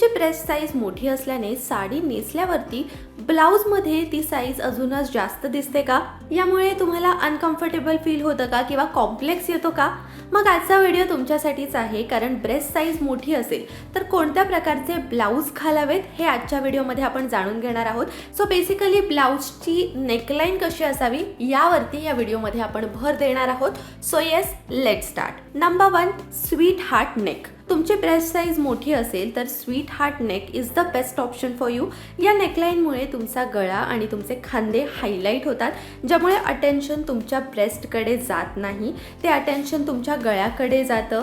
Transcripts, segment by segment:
तुमची breast size मोठी असल्याने साडी नेसल्यावरती ब्लाऊजमध्ये ती साईज अजूनच जास्त दिसते का? यामुळे तुम्हाला अनकम्फर्टेबल फील होतं का किंवा कॉम्प्लेक्स येतो का? मग आजचा व्हिडिओ तुमच्यासाठीच आहे कारण ब्रेस्ट साईज मोठी असेल तर कोणत्या प्रकारचे ब्लाऊज घालावेत हे आजच्या व्हिडिओमध्ये आपण जाणून घेणार आहोत. सो बेसिकली ब्लाऊजची नेकलाईन कशी असावी यावरती या व्हिडिओमध्ये आपण भर देणार आहोत. So yes let start number one sweet heart neck तुमची ब्रेस्ट साईज मोठी असेल तर sweet heart neck is the best option for you या नेकलाईनमुळे तुमचा गळा आणि तुमचे खांदे हायलाईट होतात ज्यामुळे अटेन्शन तुमच्या ब्रेस्टकडे जात नाही. ते अटेन्शन तुमच्या गळ्याकडे जातं.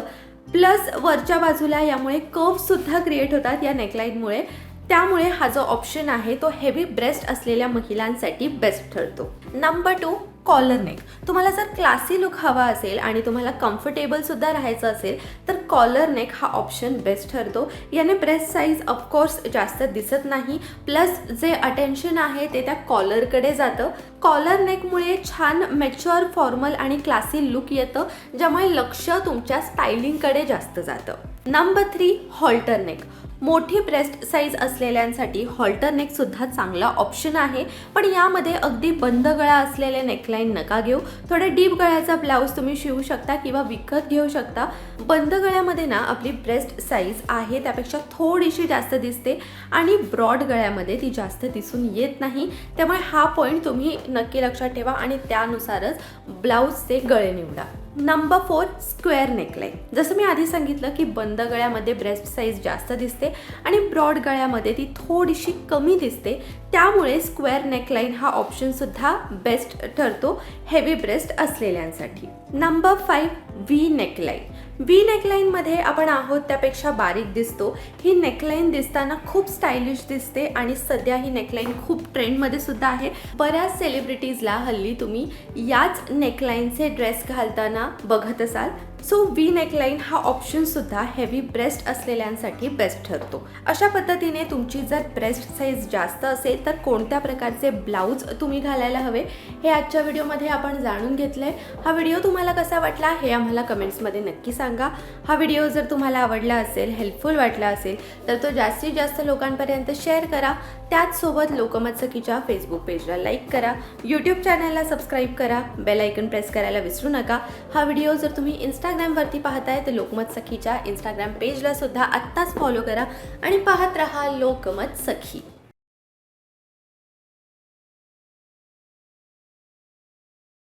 प्लस वरच्या बाजूला यामुळे कर्वसुद्धा क्रिएट होतात या नेकलाईनमुळे त्यामुळे हा जो ऑप्शन आहे तो हेवी ब्रेस्ट असलेल्या महिलांसाठी बेस्ट ठरतो. नंबर टू कॉलर नेक तुम्हाला जर क्लासी लुक हवा असेल आणि तुम्हाला कम्फर्टेबल सुद्धा राहायचं असेल तर कॉलर नेक हा ऑप्शन बेस्ट ठरतो. याने ब्रेस्ट साईज ऑफकोर्स जास्त दिसत नाही. प्लस जे अटेन्शन आहे ते त्या कॉलरकडे जातं. कॉलर नेकमुळे छान मॅच्युअर फॉर्मल आणि क्लासी लुक येतं ज्यामुळे लक्ष तुमच्या स्टायलिंगकडे जास्त जातं. नंबर थ्री हॉल्टर नेक मोठी ब्रेस्ट साईज असलेल्यांसाठी हॉल्टर नेकसुद्धा चांगला ऑप्शन आहे. पण यामध्ये अगदी बंद गळा असलेले नेकलाईन नका घेऊ. थोडे डीप गळ्याचा ब्लाऊज तुम्ही शिवू शकता किंवा विकत घेऊ शकता. बंद गळ्यामध्ये ना आपली ब्रेस्ट साईज आहे त्यापेक्षा थोडीशी जास्त दिसते आणि ब्रॉड गळ्यामध्ये ती जास्त दिसून येत नाही. त्यामुळे हा पॉईंट तुम्ही नक्की लक्षात ठेवा आणि त्यानुसारच ब्लाऊजचे गळे निवडा. नंबर फोर स्क्वेअर नेकलाईन जसं मी आधी सांगितलं की बंद गळ्यामध्ये ब्रेस्ट साईज जास्त दिसते आणि ब्रॉड गळ्यामध्ये ती थोडीशी कमी दिसते. त्यामुळे स्क्वेअर नेकलाईन हा ऑप्शनसुद्धा बेस्ट ठरतो हेवी ब्रेस्ट असलेल्यांसाठी. Number five V neckline V नेकलाईनमध्ये आपण आहोत त्यापेक्षा बारीक दिसतो. ही नेकलाईन दिसताना खूप स्टायलिश दिसते आणि सध्या ही नेकलाईन खूप ट्रेंडमध्ये सुद्धा आहे. बऱ्याच सेलिब्रिटीजला हल्ली तुम्ही याच नेकलाईनचे ड्रेस घालताना बघत असाल सो वी नेकलाईन हा ऑप्शनसुद्धा हेवी ब्रेस्ट असलेल्यांसाठी बेस्ट ठरतो. अशा पद्धतीने तुमची जर ब्रेस्ट साईज जास्त असेल तर कोणत्या प्रकारचे ब्लाऊज तुम्ही घालायला हवे हे आजच्या व्हिडिओमध्ये आपण जाणून घेतलं आहे हा व्हिडिओ तुम्हाला कसा वाटला हे आम्हाला कमेंट्समध्ये नक्की सांगा. हा व्हिडिओ जर तुम्हाला आवडला असेल हेल्पफुल वाटला असेल तर तो जास्तीत जास्त लोकांपर्यंत शेअर करा. त्याचसोबत लोकमत सखीच्या फेसबुक पेजला लाईक करा. यूट्यूब चॅनलला सबस्क्राईब करा. बेल आयकन प्रेस करायला विसरू नका. हा व्हिडिओ जर तुम्ही इंस्टाग्रामवरती पाहताय तर लोकमत सखीच्या इंस्टाग्राम पेजला सुद्धा आत्ताच फॉलो करा आणि पाहत रहा लोकमत सखी.